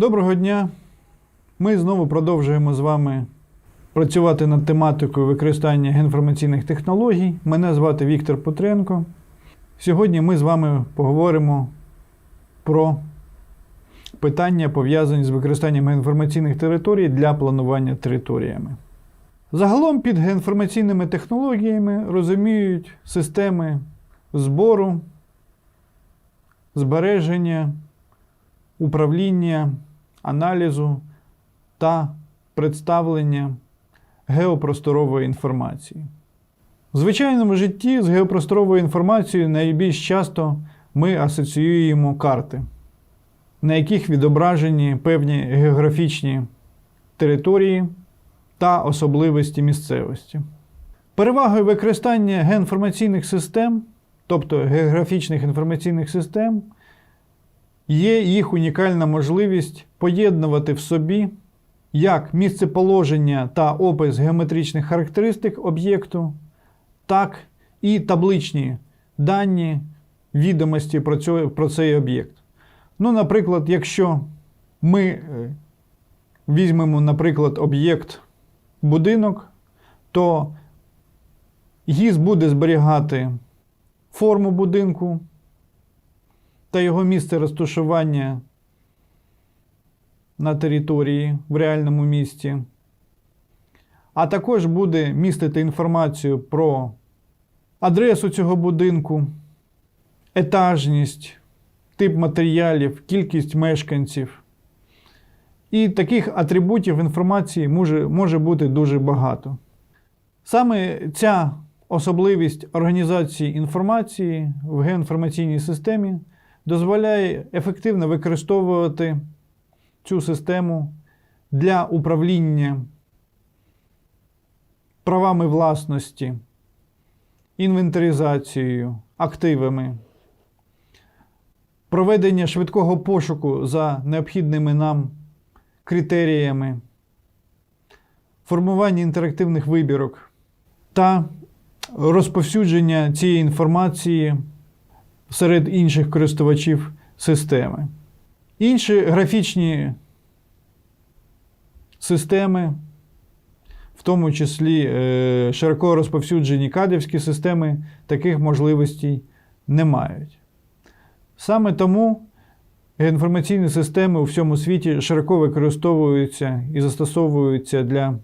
Доброго дня! Ми знову продовжуємо з вами працювати над тематикою використання геоінформаційних технологій. Мене звати Віктор Петренко. Сьогодні ми з вами поговоримо про питання, пов'язані з використанням геоінформаційних територій для планування територіями. Загалом під геоінформаційними технологіями розуміють системи збору, збереження, управління, аналізу та представлення геопросторової інформації. В звичайному житті з геопросторовою інформацією найбільш часто ми асоціюємо карти, на яких відображені певні географічні території та особливості місцевості. Перевагою використання геоінформаційних систем, тобто географічних інформаційних систем, є їх унікальна можливість поєднувати в собі як місцеположення та опис геометричних характеристик об'єкту, так і табличні дані відомості про, цього, про цей об'єкт. Ну, наприклад, якщо ми е, візьмемо, наприклад, об'єкт будинок, то ГІС буде зберігати форму будинку та його місце розташування на території в реальному місті, а також буде містити інформацію про адресу цього будинку, етажність, тип матеріалів, кількість мешканців. І таких атрибутів інформації може, може бути дуже багато. Саме ця особливість організації інформації в геоінформаційній системі дозволяє ефективно використовувати цю систему для управління правами власності, інвентаризацією, активами, проведення швидкого пошуку за необхідними нам критеріями, формування інтерактивних вибірок та розповсюдження цієї інформації серед інших користувачів системи. Інші графічні системи, в тому числі е, широко розповсюджені кадівські системи, таких можливостей не мають. Саме тому інформаційні системи у всьому світі широко використовуються і застосовуються для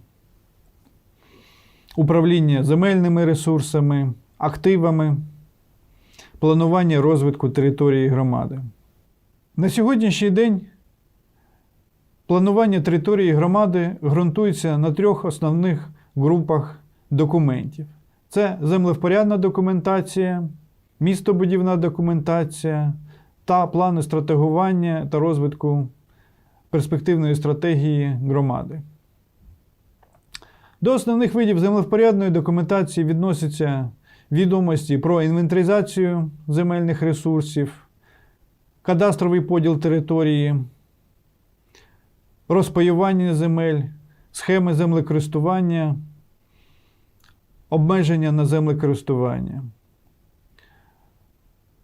управління земельними ресурсами, активами, планування розвитку території громади. На сьогоднішній день планування території громади ґрунтується на трьох основних групах документів: це землевпорядна документація, містобудівна документація та плани стратегування та розвитку перспективної стратегії громади. До основних видів землевпорядної документації відносяться відомості про інвентаризацію земельних ресурсів, кадастровий поділ території, розпаювання земель, схеми землекористування, обмеження на землекористування.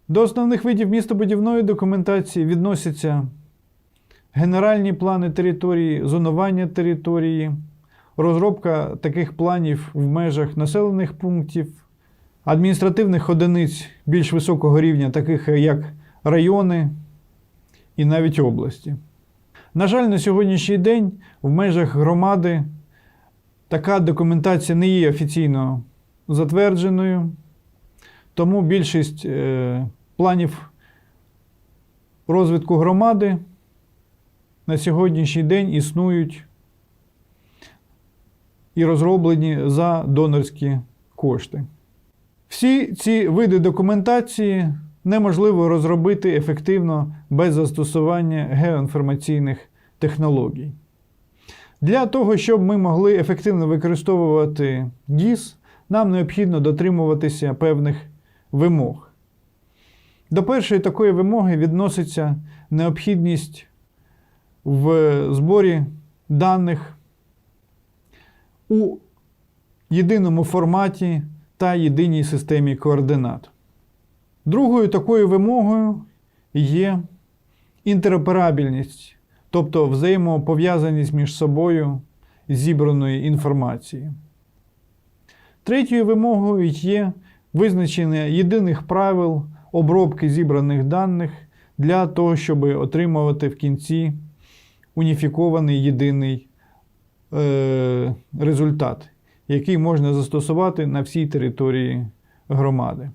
До основних видів містобудівної документації відносяться генеральні плани території, зонування території, розробка таких планів в межах населених пунктів, адміністративних одиниць більш високого рівня, таких як райони і навіть області. На жаль, на сьогоднішній день в межах громади така документація не є офіційно затвердженою, тому більшість е, планів розвитку громади на сьогоднішній день існують і розроблені за донорські кошти. Всі ці види документації неможливо розробити ефективно без застосування геоінформаційних технологій. Для того, щоб ми могли ефективно використовувати ГІС, нам необхідно дотримуватися певних вимог. До першої такої вимоги відноситься необхідність в зборі даних у єдиному форматі та єдиній системі координат. Другою такою вимогою є інтероперабільність, тобто взаємопов'язаність між собою зібраної інформації. Третьою вимогою є визначення єдиних правил обробки зібраних даних для того, щоб отримувати в кінці уніфікований єдиний е, результат, який можна застосувати на всій території громади.